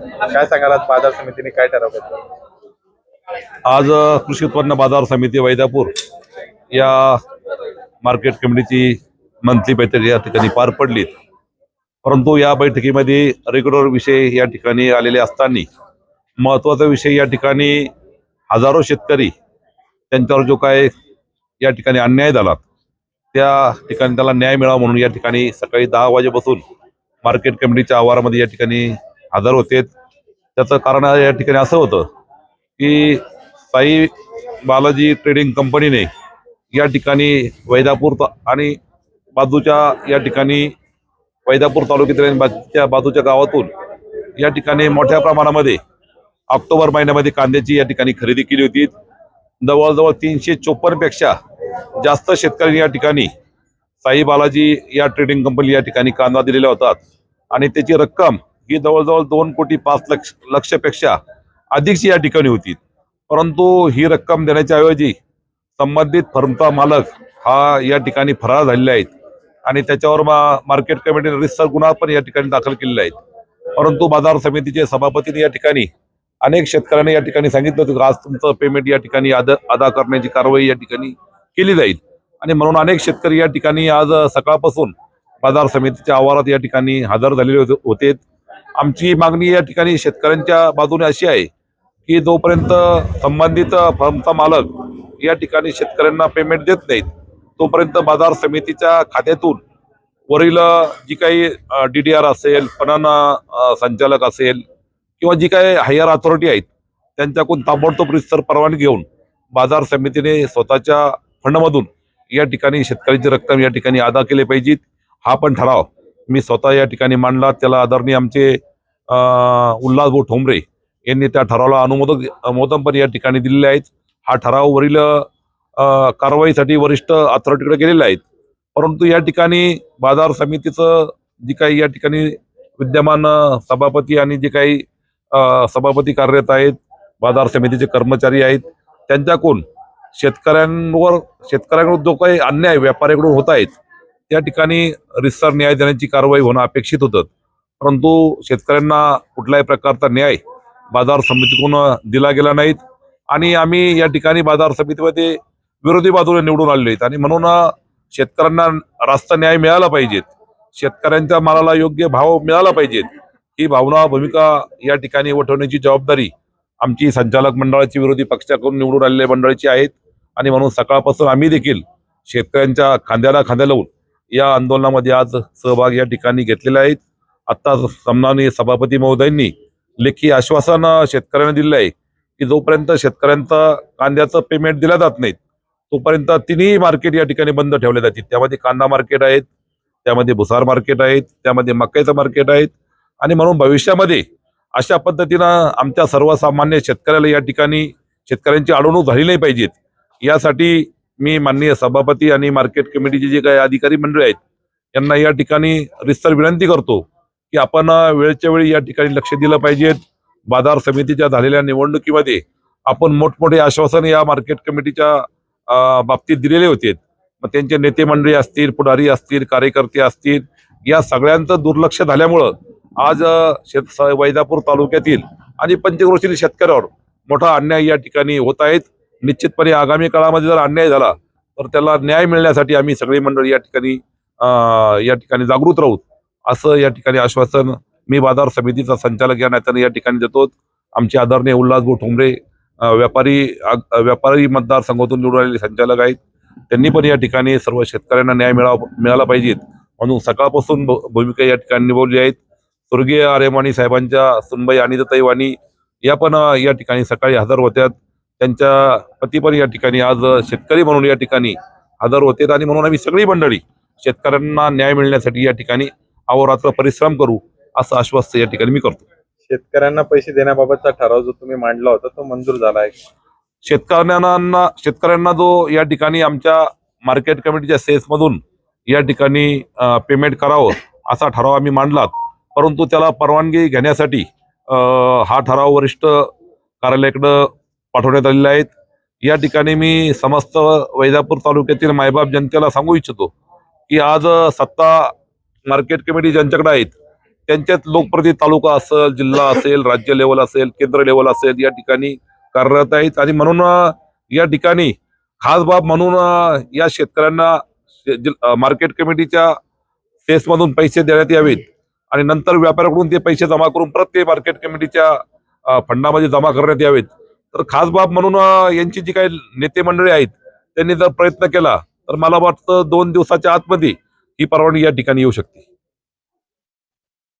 काय सांगाल आज बाजार समितीने काय ठरवलं आज कृषी उत्पन्न बाजार समिती वैदापूर या मार्केट कमिटीची मंथली बैठक या ठिकाणी पार पडली. परंतु या बैठकीमध्ये रेग्युलर विषय या ठिकाणी आलेले असताना महत्त्वाचा विषय या ठिकाणी हजारो शेतकरी त्यांच्यावर जो काय या ठिकाणी अन्याय झाला त्या ठिकाणी त्याला न्याय मिळावा म्हणून या ठिकाणी सकाळी दहा वाजेपासून मार्केट कमिटीच्या आवारामध्ये या ठिकाणी आजार होते. त्याचं कारण या ठिकाणी असं होतं की साई बालाजी ट्रेडिंग कंपनीने या ठिकाणी वैदापूर आणि बाजूच्या या ठिकाणी वैदापूर तालुक्यातील बाजूच्या बाजूच्या गावातून या ठिकाणी मोठ्या प्रमाणामध्ये ऑक्टोबर महिन्यामध्ये कांद्याची या ठिकाणी खरेदी केली होती. जवळजवळ तीनशे चोपन्नपेक्षा जास्त शेतकऱ्यांनी या ठिकाणी साई बालाजी या ट्रेडिंग कंपनी या ठिकाणी कांदा दिलेल्या होतात आणि त्याची रक्कम ही जवळजवळ दोन कोटी पाच लक्ष लक्षपेक्षा अधिकची या ठिकाणी होती. परंतु ही रक्कम देण्याच्या ऐवजी संबंधित फर्मचा मालक हा या ठिकाणी फरार झालेले आहेत. आणि त्याच्यावर मा- मार्केट कमिटीने रिस्टर गुन्हा पण या ठिकाणी दाखल केलेला आहेत. परंतु बाजार समितीचे सभापतीने या ठिकाणी अनेक शेतकऱ्यांनी या ठिकाणी सांगितलं होतं की आज तुमचं पेमेंट या ठिकाणी अदा अदा करण्याची कारवाई या ठिकाणी केली जाईल. आणि म्हणून अनेक शेतकरी या ठिकाणी आज सकाळपासून बाजार समितीच्या आवारात या ठिकाणी हजर झालेले होते- होते. आमची मागणी या ठिकाणी शेतकऱ्यांच्या बाजूने अशी आहे की जोपर्यंत संबंधित फर्मचा मालक या ठिकाणी शेतकऱ्यांना पेमेंट देत नाहीत तोपर्यंत बाजार समितीच्या खात्यातून वरील जी काही डी डी आर असेल पणन संचालक असेल किंवा जी काही हायर अथॉरिटी आहेत त्यांच्याकडून ताबडतोब रिस्तर परवानगी घेऊन बाजार समितीने स्वतःच्या फंडमधून या ठिकाणी शेतकऱ्यांची रक्कम या ठिकाणी अदा केली पाहिजे हा पण ठराव मी स्वतः या ठिकाणी मांडला. त्याला आदरणीय आमचे उल्हास भाऊ ठोंबरे यांनी त्या ठरावाला अनुमोदक अनुमोदन पण या ठिकाणी दिलेले आहेत. हा ठराव वरील कारवाईसाठी वरिष्ठ अथॉरिटीकडे गेलेले आहेत. परंतु या ठिकाणी बाजार समितीचं जी काही या ठिकाणी विद्यमान सभापती आणि जे काही सभापती कार्यरत आहेत बाजार समितीचे कर्मचारी आहेत त्यांच्याकडून शेतकऱ्यांवर शेतकऱ्यांकडून जो काही अन्याय व्यापाऱ्याकडून होत आहेत त्या ठिकाणी रितसर न्याय देण्याची कारवाई होणं अपेक्षित होतं. परंतु शेतकऱ्यांना कुठल्याही प्रकारचा न्याय बाजार समितीकडून दिला गेला नाहीत. आणि आम्ही या ठिकाणी बाजार समितीमध्ये विरोधी बाजूने निवडून आलेलो आहेत. आणि म्हणून शेतकऱ्यांना रास्त न्याय मिळाला पाहिजेत. शेतकऱ्यांच्या मालाला योग्य भाव मिळाला पाहिजेत. ही भावना भूमिका या ठिकाणी वठवण्याची जबाबदारी आमची संचालक मंडळाची विरोधी पक्षाकडून निवडून आलेल्या मंडळाची आहेत. आणि म्हणून सकाळपासून आम्ही देखील शेतकऱ्यांच्या खांद्याला खांद्या लावून या आंदोलनामध्ये आज सहभाग या ठिकाणी घेतलेला आहे. आता सन्माननीय सभापती महोदयांनी लेखी आश्वासन शेतकऱ्यांना दिलेलं आहे की जोपर्यंत शेतकऱ्यांचं कांद्याचं पेमेंट दिलं जात नाही तोपर्यंत तिन्ही मार्केट या ठिकाणी बंद ठेवले जातील. त्यामध्ये कांदा मार्केट आहेत त्यामध्ये भुसार मार्केट आहेत त्यामध्ये मक्याचं मार्केट आहेत आणि म्हणून भविष्यामध्ये अशा पद्धतीनं आमच्या सर्वसामान्य शेतकऱ्याला या ठिकाणी शेतकऱ्यांची अडवणूक झाली नाही पाहिजेत. यासाठी मी माननीय सभापती आणि मार्केट कमिटीचे जे काही अधिकारी मंडळी आहेत यांना या ठिकाणी रिस्तर विनंती करतो की आपण वेळच्या वेळी या ठिकाणी लक्ष दिलं पाहिजेत बाजार समितीच्या झालेल्या निवडणुकीमध्ये आपण मोठमोठे आश्वासन या मार्केट कमिटीच्या बाबतीत दिलेले होते. मग त्यांचे नेते मंडळी असतील पुढारी असतील कार्यकर्ते असतील या सगळ्यांचं दुर्लक्ष झाल्यामुळं आज शेत वैजापूर तालुक्यातील आणि पंचक्रोशीतील शेतकऱ्यावर मोठा अन्याय या ठिकाणी होत आहेत. निश्चितपणे आगामी काळामध्ये जर अन्याय झाला तर त्याला न्याय मिळण्यासाठी आम्ही सगळी मंडळी या ठिकाणी या ठिकाणी जागृत राहू. असं या ठिकाणी आश्वासन मी बाजार समितीचा संचालक या नात्याने या ठिकाणी देतो. आमचे आदरणीय उल्हासभाऊ ठोंबरे व्यापारी व्यापारी मतदारसंघातून निवडून आलेले संचालक आहेत. त्यांनी पण या ठिकाणी सर्व शेतकऱ्यांना न्याय मिळावा मिळाला पाहिजेत म्हणून सकाळपासून भूमिका या ठिकाणी निभवली आहेत. स्वर्गीय आर्यमाणी साहेबांच्या सुनबाई अनिताताई वाणी या पण या ठिकाणी सकाळी हजर होत्यात. त्यांच्या पती पण या ठिकाणी आज शेतकरी म्हणून या ठिकाणी हजर होते. आणि म्हणून आम्ही सगळी मंडळी शेतकऱ्यांना न्याय मिळण्यासाठी या ठिकाणी अहोरात्र परिश्रम करू असं आश्वासन या ठिकाणी मी करतो. शेतकऱ्यांना पैसे देण्याबाबतचा ठराव जो तुम्ही मांडला होता तो मंजूर झाला आहे. शेतकऱ्यांना शेतकऱ्यांना जो या ठिकाणी आमच्या मार्केट कमिटीच्या सेल्समधून या ठिकाणी पेमेंट करावं असा ठराव आम्ही मांडला परंतु त्याला परवानगी घेण्यासाठी हा ठराव वरिष्ठ कार्यालयाकडं पाठवण्यात आलेला आहे या ठिकाणी मी समस्त वैजापूर तालुक्यातील मायबाप जनतेला सांगू इच्छितो की आज सत्ता मार्केट कमिटी ज्यांच्याकडे आहेत त्यांच्यात लोकप्रती तालुका असेल जिल्हा असेल राज्य लेवल असेल केंद्र लेवल असेल या ठिकाणी कार्यरत आहेत. आणि म्हणून या ठिकाणी खास बाब म्हणून या शेतकऱ्यांना मार्केट कमिटीच्या सेसमधून पैसे देण्यात यावेत. आणि नंतर व्यापाऱ्याकडून ते पैसे जमा करून परत ते मार्केट कमिटीच्या फंडामध्ये जमा करण्यात यावेत. तर खास बाब म्हणून यांची जी काही नेते मंडळी आहेत त्यांनी जर प्रयत्न केला तर मला वाटतं दोन दिवसाच्या आतमध्ये ही परवानगी या ठिकाणी येऊ शकते.